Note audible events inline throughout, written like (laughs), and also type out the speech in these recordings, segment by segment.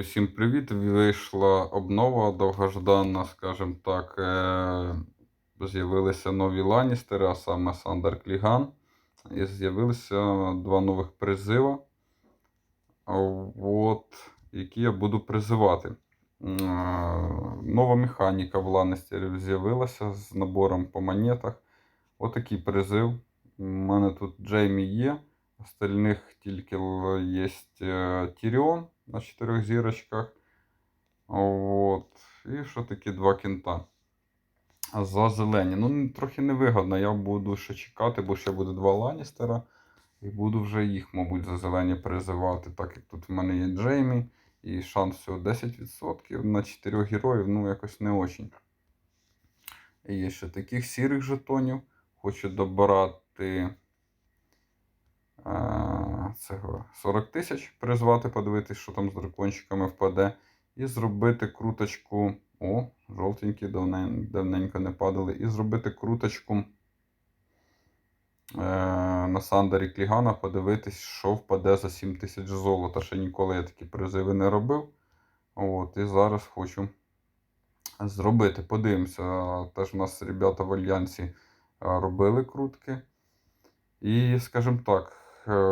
Всім привіт! Вийшла обнова довгожданна, скажімо так. е, З'явилися нові ланістери, а саме Сандер Кліган. І з'явилися два нових призива, от, які я буду призивати. Е, Нова механіка в ланістерів з'явилася з набором по монетах. Отакий призив. У мене тут Джеймі є. Остальних тільки є Тіріон на чотирьох зірочках. От. І що такі два кінта. За зелені. Ну, трохи невигодно. Я буду ще чекати, бо ще буде два Ланістера. І буду вже їх, мабуть, за зелені призивати, так як тут в мене є Джеймі. І шанс всього 10% на 4 героїв, ну, якось не очень. І є ще таких сірих жетонів. Хочу добирати е, цього 40 тисяч, призвати, подивитись, що там з дракончиками впаде. І зробити круточку. О, жовтенькі давнен- давненько не падали. І зробити круточку е, на Сандері Клігана, подивитись, що впаде за 7 тисяч золота. Ще ніколи я такі призиви не робив. От, і зараз хочу зробити. Подивимося. Теж у нас ребята в Альянсі е, робили крутки. І, скажімо так,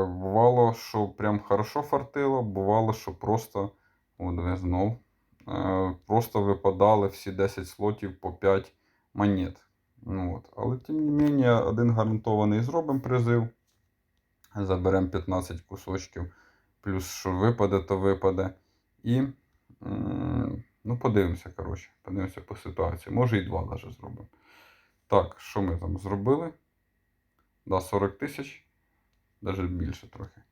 бувало, що прям хорошо фартило, бувало, що просто, от знов, е, просто випадали всі 10 слотів по 5 монет. Ну, от. Але тим не менше, один гарантований зробимо призив. Заберемо 15 кусочків. Плюс, що випаде, то випаде. І ну, подивимося, коротше. Подивимося по ситуації. Може і два навіть зробимо. Так, що ми там зробили? Да, 40 тисяч. Навіть більше трохи.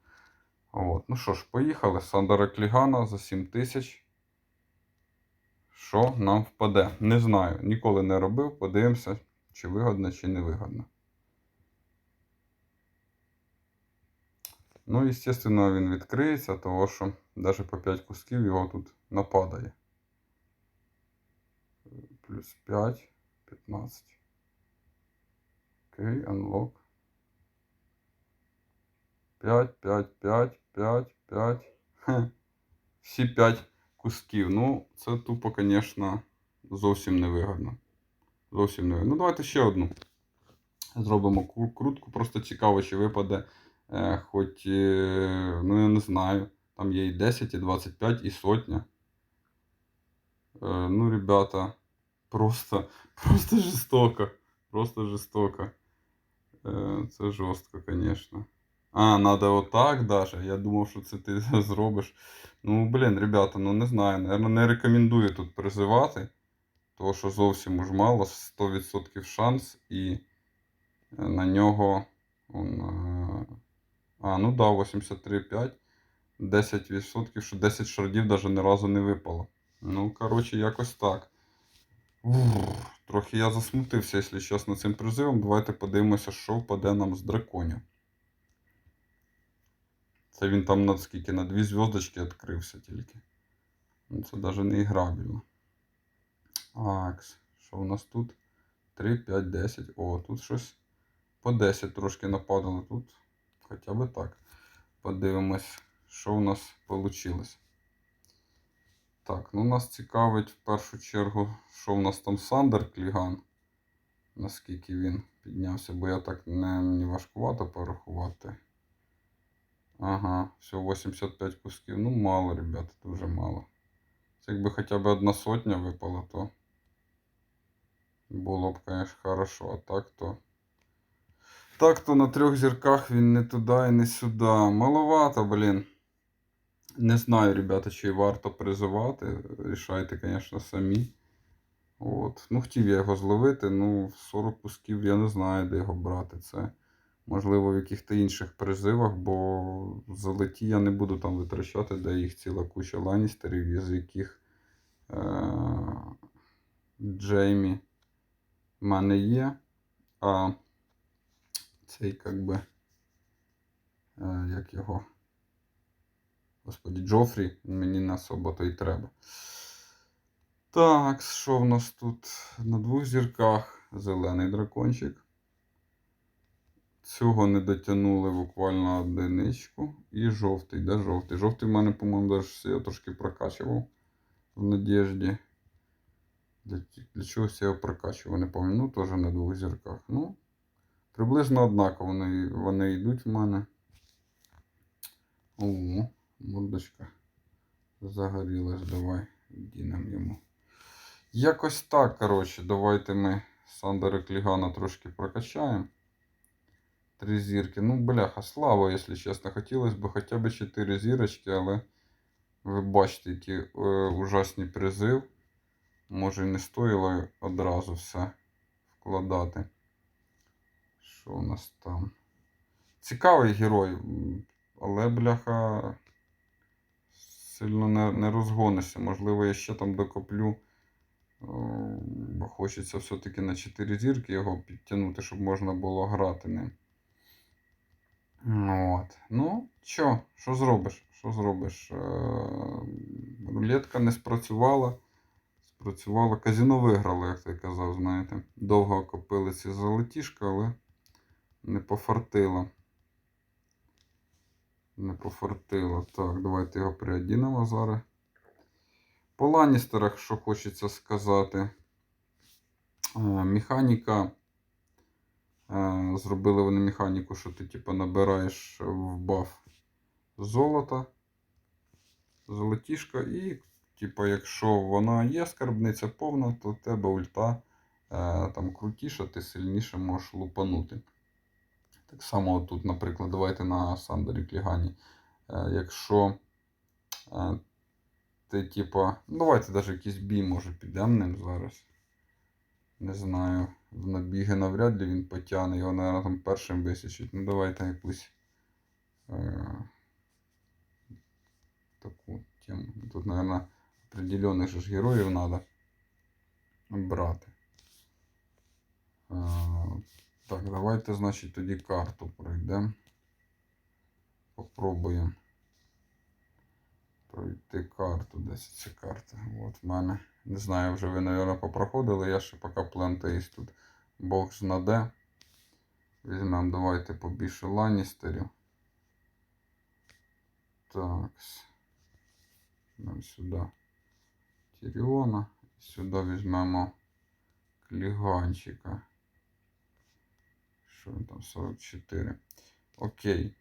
От. Ну що ж, поїхали. Сандера Клігана за 7 тисяч. Що нам впаде? Не знаю. Ніколи не робив. Подивимося, чи вигодно, чи не вигодно. Ну, звісно, він відкриється, тому що навіть по 5 кусків його тут нападає. Плюс 5, 15. Окей, unlock. 5, 5, 5, 5, 5. Хе. Всі 5 кусків. Ну, це тупо, звісно, зовсім невигодно. Зовсім невигодно. Ну, давайте ще одну. Зробимо крутку. Просто цікаво, чи випаде. Е, хоч, е, ну я не знаю. Там є і 10, і 25, і сотня. Е, ну, ребята, просто, просто жестоко. Просто жестоко. Е, це жорстко, звісно. А, надо отак даже. Я думав, що це ти (laughs) зробиш. Ну, блін, ребята, ну не знаю. Наверно, не рекомендую тут призивати. Тому що зовсім уж мало, 100% шанс і е, на нього. Е, а, ну да, 83,5. 10%, що 10 шардів навіть ні разу не випало. Ну, коротше, якось так. Ух, трохи я засмутився, якщо чесно, цим призивом. Давайте подивимося, що впаде нам з драконів. Це він там на скільки? На дві зв'язочки відкрився тільки. Ну, Це навіть не іграбельно. Акс. Що у нас тут? 3, 5, 10. О, тут щось по 10 трошки нападало. Тут хоча б так. Подивимось, що у нас вийшло. Так, ну нас цікавить в першу чергу, що у нас там Сандер Кліган. Наскільки він піднявся, бо я так не мені важкувато порахувати. Ага, все 85 кусків. Ну, мало, ребята, дуже мало. Це якби хоча б одна сотня випала, то було б, конечно, хорошо. А так то. Так то на трьох зірках він не туди і не сюди. Маловато, блін. Не знаю, ребята, чи варто призивати. Рішайте, звісно, самі. От. Ну, хотів я його зловити, ну, 40 кусків я не знаю, де його брати. Це можливо в яких-то інших призивах, бо золоті я не буду там витрачати, де їх ціла куча ланістерів, із яких е- Джеймі мене є. А цей, як би, е- як його. Господі, Джофрі, мені не особо то й треба. Так, що в нас тут? На двох зірках зелений дракончик. Цього не дотягнули буквально одиничку. І жовтий. Де жовтий? Жовтий в мене, по-моєму, я трошки прокачував в надіжді. Для, для чогось я його прокачував, не пам'ятаю. Ну, теж на двох зірках. Ну, приблизно однаково вони, вони йдуть в мене. О, мордочка загорілась. Давай, дінем йому. Якось так, коротше, давайте ми Сандера Клігана трошки прокачаємо. Три зірки. Ну, бляха, слава, якщо чесно. Хотілося б хоча б 4 зірочки, але ви бачите, які е, ужасні призив. Може і не стоїло одразу все вкладати. Що у нас там? Цікавий герой, але бляха сильно не, не розгонишся. Можливо, я ще там докоплю. Бо хочеться все-таки на 4 зірки його підтягнути, щоб можна було грати ним. От. Ну, що, що зробиш? Що зробиш? Е, Рулетка не спрацювала. Спрацювала. Казіно виграло, як ти казав, знаєте. Довго копили ці золотішка, але не пофартило. Не пофартило. Так, давайте його приодінемо зараз. По Ланністерах, що хочеться сказати. Е, Механіка. Зробили вони механіку, що ти типу, набираєш в баф золота, золотішка, і, типу, якщо вона є скарбниця повна, то в тебе ульта е, там крутіша, ти сильніше можеш лупанути. Так само тут, наприклад, давайте на Сандері Клігані. Е, Якщо е, ти, типа, ну давайте навіть якийсь бій може підемо ним зараз. Не знаю, в набіги навряд ли він потягне, його, наверное, там першим висічить. Ну давайте якусь е, таку тему. Тут, наверное, определенних же ж героїв треба брати. Е, так, давайте, значить, тоді карту пройдемо. Попробуємо пройти карту. Десь ця карта. От в мене. Не знаю, вже ви, мабуть, попроходили. Я ще поки плентаюсь тут. Бог знаде. Візьмемо, давайте побільше ланістерів. Так. Нам сюди Тіріона. Сюди візьмемо Кліганчика. Що він там? 44. Окей.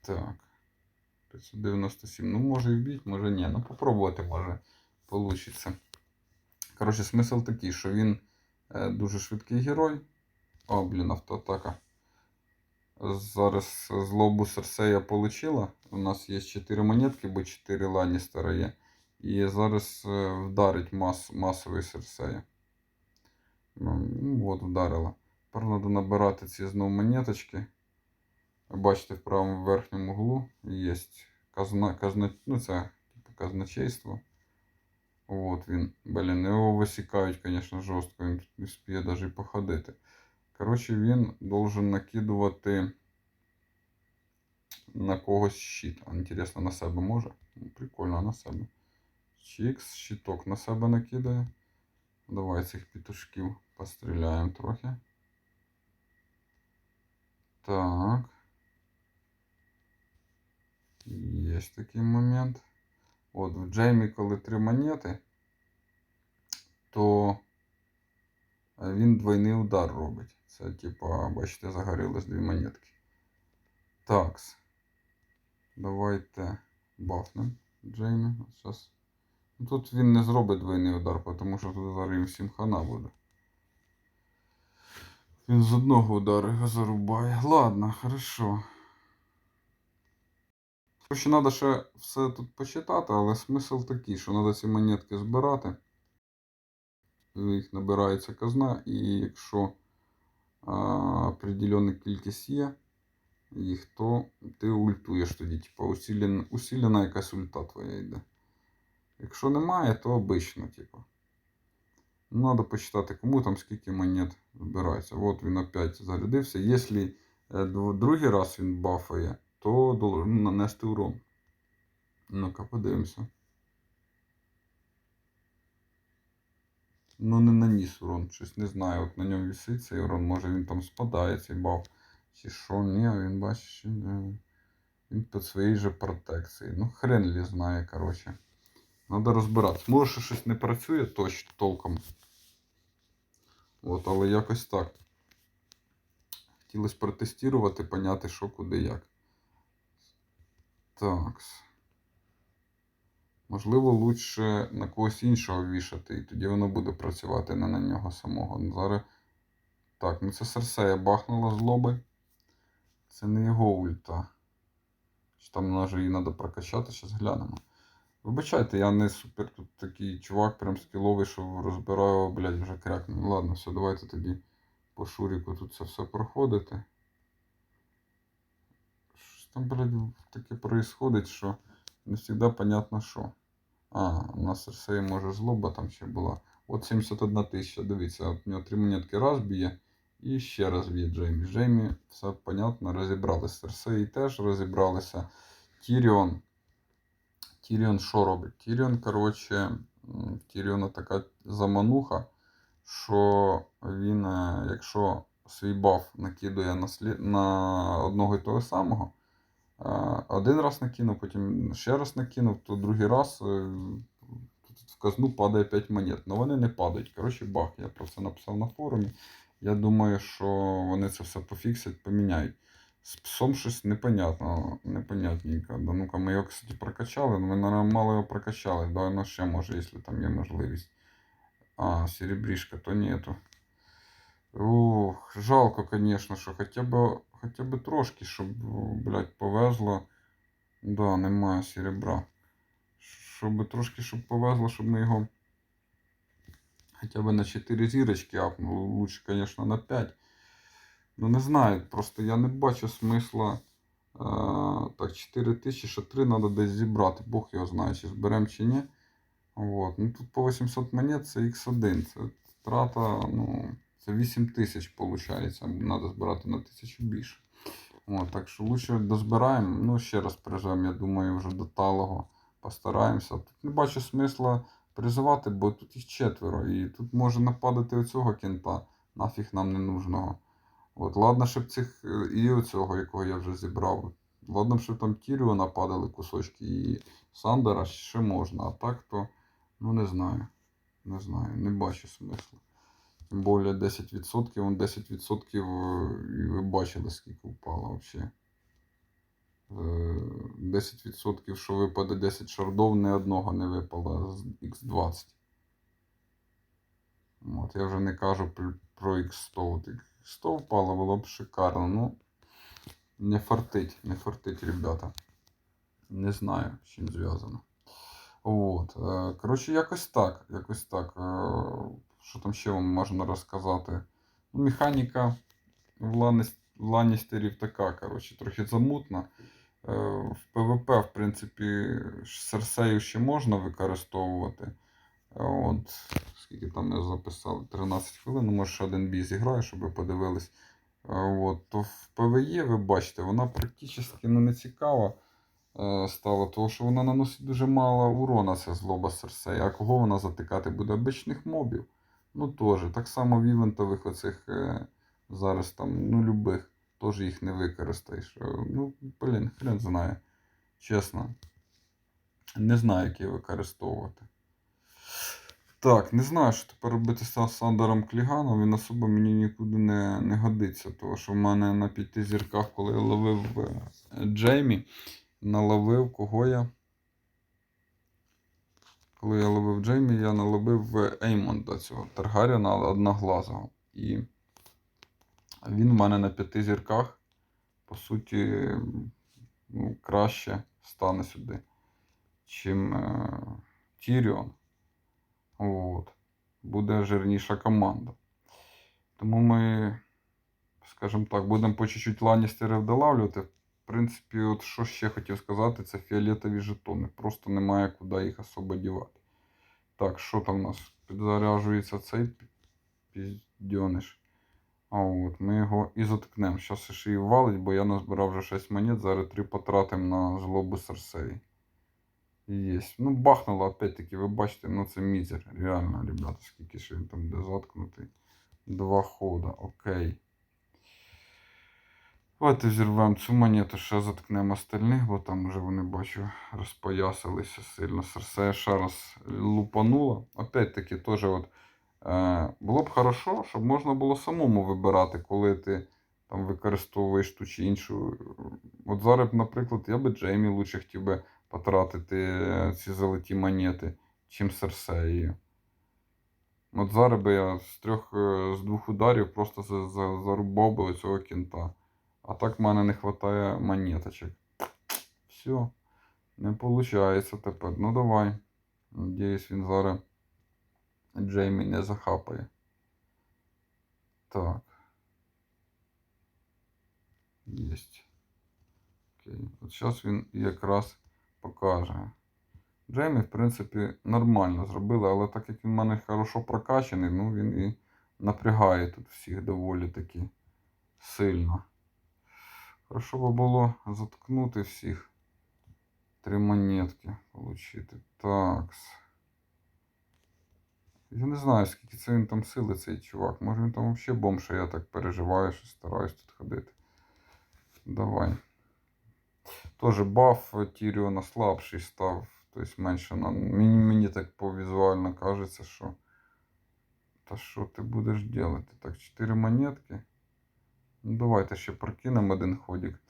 Так. 597. Ну, може і вбіть, може ні. Ну, попробувати може получиться. Коротше, смисл такий, що він е, дуже швидкий герой. О, блін, автоатака. Зараз злобу Серсея получила. У нас є 4 монетки, бо 4 Ланністера є. І зараз е, вдарить мас, масовий Серсея. Ну, от, вдарила. Тепер треба набирати ці знову монеточки. Бачите, в правому верхньому углу є казна, казна, ну це типу казначейство. От він. Блін, його висікають, звісно, жорстко, він тут не встигає навіть походити. Коротше, він должен накидувати на когось щит. Інтересно, на себе може? Ну, Прикольно, на себе. Чікс, щиток на себе накидає. Давай цих петушків постріляємо трохи. Так. Є такий момент. От в Джеймі, коли три монети, то він двойний удар робить. Це, типа, бачите, загорілись дві монетки. Такс. Давайте бафнем Джеймі. Зараз. Ну, Тут він не зробить двойний удар, тому що тут зараз їм всім хана буде. Він з одного удару зарубає. Ладно, хорошо. Ще треба ще все тут почитати, але смисл такий, що треба ці монетки збирати. Їх набирається казна, і якщо а, определенна кількість є, їх, то ти ультуєш тоді, типу, усилена, усилена якась ульта твоя йде. Якщо немає, то обично, типу. Треба почитати, кому там скільки монет збирається. От він опять зарядився. Якщо е, другий раз він бафає, то должен нанести урон. Ну-ка, подивимося. ну, не наніс урон. Щось не знаю. От на ньому висить цей урон, може він там спадає, цей баф. Чи що, ні, він бачиш, що, е, він під своєю же протекцією. Ну, хрен лі знає, коротше. Надо розбиратися. Може, що щось не працює точ, толком. От, але якось так. Хотілося протестувати, поняти, що куди як. Так. Можливо, лучше на когось іншого вішати, і тоді воно буде працювати не на нього самого. Ну, Зараз. Так, ну це Серсея бахнула з лоби. Це не його ульта. Чи там може її треба прокачати, зараз глянемо. Вибачайте, я не супер тут такий чувак, прям скіловий, що розбираю, блядь, вже крякну. Ладно, все, давайте тоді по шуріку тут це все проходити. Там, блядь, таке происходить, що не завжди понятно, що. А, у нас Серсеї може злоба там ще була. От 71 тисяча, дивіться, от у нього три монетки раз б'є. І ще раз б'є Джеймі. Джеймі, все понятно, розібралися. Серсеї теж розібралися. Тіріон. Тіріон що робить? Тіріон, коротше, в Тіріона така замануха, що він, якщо свій баф накидує на, слід... на одного і того самого, один раз накинув, потім ще раз накинув, то другий раз е, в казну падає 5 монет. Ну вони не падають. Коротше, бах, я про це написав на форумі. Я думаю, що вони це все пофіксять, поміняють. З псом щось непонятно, непонятненько. Да, ну-ка, ми його, кстати, прокачали, ну, ми, наверное, мало його прокачали. Да, ну ще може, якщо там є можливість. А, серебришка, то нету. Ух, жалко, конечно, що хоча б, хоча б трошки, щоб, блядь, повезло. Да, немає серебра. Щоб трошки, щоб повезло, щоб ми його хоча б на 4 зірочки апнули. Лучше, конечно, на 5. Ну, не знаю, просто я не бачу смисла. Е, так, 4 тисячі, ще 3 треба десь зібрати. Бог його знає, чи зберемо чи ні. От. Ну, тут по 800 монет це X1. Це трата, ну, це 8 тисяч виходить. Треба збирати на тисячу більше. От, так що лучше дозбираємо. Ну, ще раз прижмемо, я думаю, вже до талого постараємося. Тут не бачу смисла призивати, бо тут їх четверо. І тут може нападати оцього кента. Нафіг нам не нужного. От, ладно, щоб цих е, і оцього, якого я вже зібрав. Ладно, щоб там Тіріо нападали кусочки і Сандера ще можна, а так то, ну не знаю. Не знаю, не бачу смислу. Більше 10%, вон 10% е, і ви бачили, скільки впало взагалі. 10%, що випаде 10 шардов, ні одного не випало з X20. От, я вже не кажу про X100. От X100 впало, було б шикарно. Ну, не фартить, не фартить, ребята. Не знаю, з чим зв'язано. От. е, Коротше, якось так. Якось так. Що там ще вам можна розказати? Ну, механіка в Ланнес- в Ланністерів така, коротше, трохи замутна. Е, В ПВП, в принципі, Серсею ще можна використовувати. От, скільки там я записав? 13 хвилин, ну, може один бій зіграю, щоб ви подивились. От, то в ПВЕ, ви бачите, вона практично ну, не цікава е, стала, тому що вона наносить дуже мало урона, ця злоба Серсея. А кого вона затикати буде? Обичних мобів. Ну теж. Так само в івентових оцих е, зараз там, ну, любих, теж їх не використаєш. Е, Ну, блін, хрен знає. Чесно. Не знаю, як її використовувати. Так, не знаю, що тепер робити з Сандером Кліганом. Він особо мені нікуди не, не годиться. Тому що в мене на п'яти зірках, коли я ловив е, Джеймі, наловив кого я. Коли я ловив Джеймі, я наловив е, Еймонда цього Таргаріна одноглазого. І він в мене на п'яти зірках, по суті, ну, краще стане сюди, чим е, Тіріон. От. Буде жирніша команда. Тому ми, скажімо так, будемо по чуть-чуть ланістерів долавлювати. В принципі, от що ще хотів сказати, це фіолетові жетони. Просто немає куди їх особо дівати. Так, що там у нас? Підзаряджується цей піздьониш. А от, ми його і заткнемо. Зараз ще її валить, бо я назбирав вже 6 монет, зараз 3 потратимо на злобу Серсеї. Єсть. Ну, бахнуло опять-таки, ви бачите, ну це мізер. Реально, ребята, скільки ж він там буде заткнутий. Два хода, окей. Давайте зірвемо цю монету, ще заткнемо остальних, бо там вже вони бачу розпоясалися сильно. Серсея ще раз лупанула. Опять-таки, теж от, е, було б хорошо, щоб можна було самому вибирати, коли ти там використовуєш ту чи іншу. От зараз, наприклад, я би Джеймі лучше хотів би потратити е, ці золоті монети, чим Серсеєю. От зараз би я з трьох е, з двох ударів просто за, за, зарубав би цього кінта. А так в мене не вистачає монеточок. Все. Не виходить тепер. Ну давай. Надіюсь, він зараз Джеймі не захапає. Так. Єсть. Окей. От зараз він якраз покаже. Джеймі, в принципі, нормально зробили, але так як він в мене хорошо прокачаний, ну він і напрягає тут всіх доволі таки сильно. Хорошо би було заткнути всіх. Три монетки отримати. Так. Я не знаю, скільки це він там сили, цей чувак. Може він там взагалі бомж, а я так переживаю, що стараюсь тут ходити. Давай. Тоже баф Тіріона слабший став. Тобто менше на. Мені, мені так по візуально кажеться, що. Та що ти будеш робити? Так, 4 монетки. Ну, давайте ще прокинемо один ходик.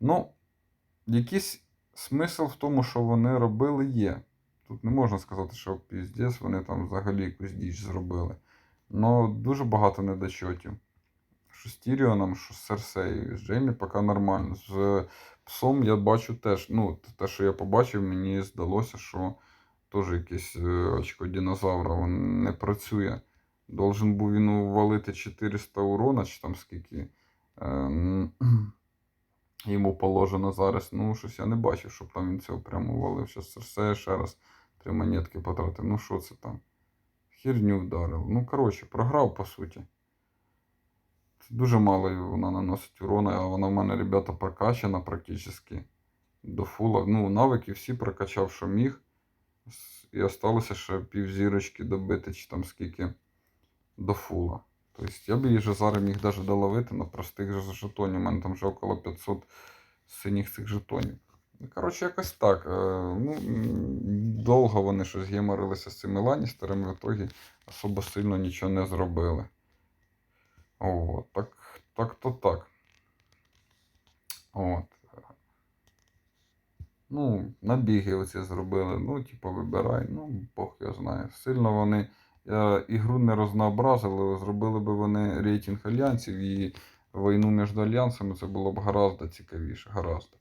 Ну, якийсь смисл в тому, що вони робили, є. Тут не можна сказати, що піздець, вони там взагалі якусь діч зробили. Ну, дуже багато недочотів. Що з Тіріоном, що з Серсеєю. З Джеймі поки нормально. З псом я бачу теж. Ну, те, що я побачив, мені здалося, що теж якесь е, очко динозавра не працює. Должен був він увалити 400 урона, чи там скільки. Ем, (clears throat) Йому положено зараз. Ну, щось я не бачив, щоб там він цього прямо валив. Щас Серсея ще раз три монетки потратив. Ну, що це там? Херню вдарив. Ну, коротше, програв по суті. Це дуже мало вона наносить урона, а вона в мене, ребята, прокачана практично до фула. Ну, навики всі прокачав, що міг. І осталося ще пів зірочки добити, чи там скільки до фула. Тобто я б її зараз міг навіть доловити на простих же жетонів. У мене там вже около 500 синіх цих жетонів. Ну, Коротше, якось так. Е, Ну, довго вони щось геморилися з цими ланістерами, в ітогі особо сильно нічого не зробили. О, так, так то так. От. Ну, набіги оці зробили. Ну, типу, вибирай. Ну, Бог його знає. Сильно вони ігру не рознообразили, зробили би вони рейтинг альянсів і війну між альянсами, це було б гораздо цікавіше. Гораздо.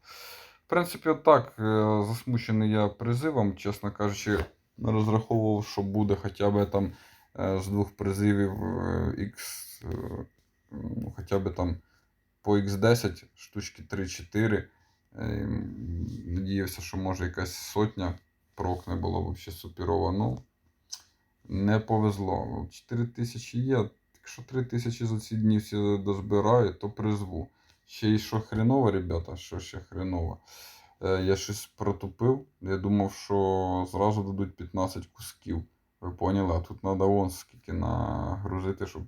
В принципі, так, е, засмучений я призивом, чесно кажучи, розраховував, що буде хоча б там е, з двох призивів е, X, е, ну, хоча б там по X10 штучки 3-4. Е, Надіявся, що може якась сотня прокне було б ще суперово. Ну, не повезло. 4 тисячі є. Якщо 3 тисячі за ці дні всі дозбирають, то призву. Ще й що хреново, ребята, що ще хреново. Е, Я щось протупив. Я думав, що зразу дадуть 15 кусків. Ви поняли? А тут треба вон скільки нагрузити, щоб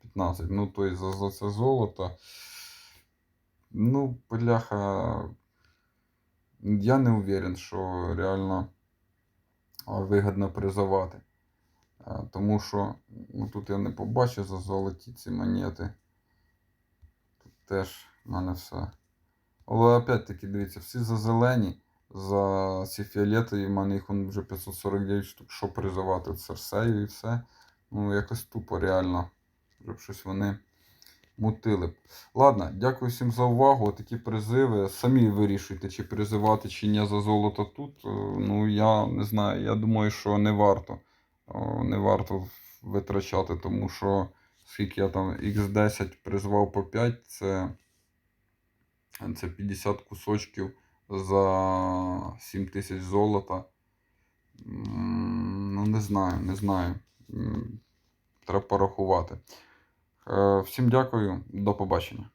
15. Ну, то есть за, за це золото. Ну, бляха. Я не уверен, що реально вигідно призивати. Тому що ну, тут я не побачив за золоті ці монети. Тут теж в мене все. Але опять-таки, дивіться, всі за зелені, за ці фіолетові, в мене їх вже 549 штук, що призивати Церсею і все. Ну, якось тупо реально. Щоб щось вони мутили. Ладно, дякую всім за увагу. Такі призиви. Самі вирішуйте, чи призивати, чи ні за золото тут. Е, Ну, я не знаю. Я думаю, що не варто. Не варто витрачати, тому що скільки я там X10 призвав по 5, це, це 50 кусочків за 7 тисяч золота. Ну, не знаю, не знаю. Треба порахувати. Е, Всім дякую, до побачення.